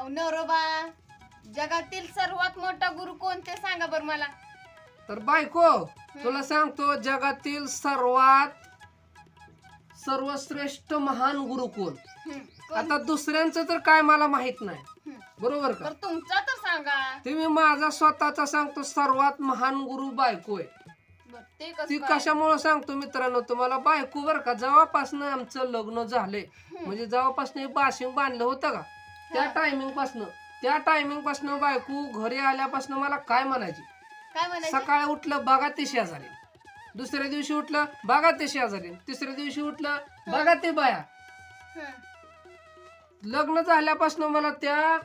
अहो नरोबा जगातील सर्वात मोठा गुरु कोणते सांगा बरं मला. तर बायको तुला सांगतो जगातील सर्वात सर्वश्रेष्ठ महान गुरु कोण? आता दुसऱ्यांचं तर काय मला माहीत नाही. बरोबर का? बरं तुमचा तर सांगा. तुम्ही माझा स्वतःचा सांगतो सर्वात महान गुरु बायको आहे. बरं ते ती कसं काय? कशामुळे सांगतो मित्रांनो तुम्हाला बायको बर का? जेव्हापासून आमचं लग्न झालंय. म्हणजे जेव्हापासून हे बाशिंग बांधलं होतं का? त्या टायमिंग पासन त्या टायमिंग पासन बायको घरी आल्यापासून मला काय म्हणायची? काय म्हणायचं? सकाळी उठलं बघा ते शेजारी. दुसऱ्या दिवशी उठलं बघा ते शेजारी. तिसऱ्या दिवशी उठलं बघा ते बाया. हं. लग्न झाल्यापासून मला त्या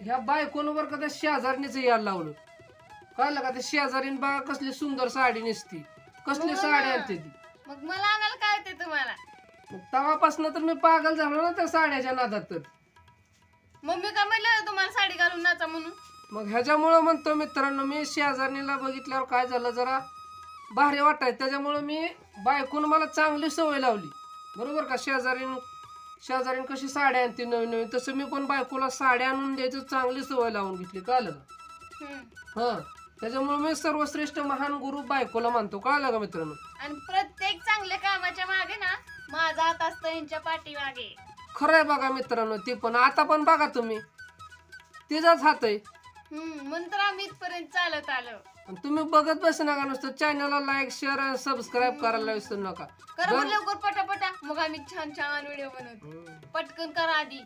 ह्या बायकोनं का त्या शेजारणीच यायला लावलं. कळलं का? त्या शेजारीन बघा कसली सुंदर साडी नेसती. कसली हो साडी. आणते ती. मग मला आणायला काय तुम्हाला? मग तेव्हापासून तर मी पागल झालो ना त्या साड्याच्या नादात तर. मम्मी काय म्हणलं तुम्हाला साडी घालून नाचा म्हणून? मग ह्याच्यामुळं म्हणतो मित्रांनो मी शेजारणीला बघितल्यावर काय झालं जरा भारी वाटायचं. त्याच्यामुळं मी बायकोनं मला चांगली सवय लावली. बरोबर का? शेजारीन शेजारीन कशी साड्या आणते नवीन नवीन तसं मी पण बायकोला साड्या आणून द्यायची चांगली सवय लावून घेतली. कळलं का? हं. हा. त्याच्यामुळे मी सर्वश्रेष्ठ महान गुरु बायकोला मानतो. कळलं का मित्रांनो? आणि प्रत्येक चांगल्या कामाच्या मागे ना माझा हात असतो यांच्या पाठीमागे. खरं आहे बघा मित्रांनो ती पण. आता पण बघा तुम्ही. तिचाच हात आहे. हम्म म्हणून तर आम्ही इथपर्यंत चालत आलो. आणि तुम्ही बघत बस नका नुसतं. चॅनलला लाईक शेअर आणि सबस्क्राईब करायला विसरू नका. करा बरं लवकर पटापटा. मग आम्ही छान छान व्हिडिओ बनवतो पटकन करा आधी.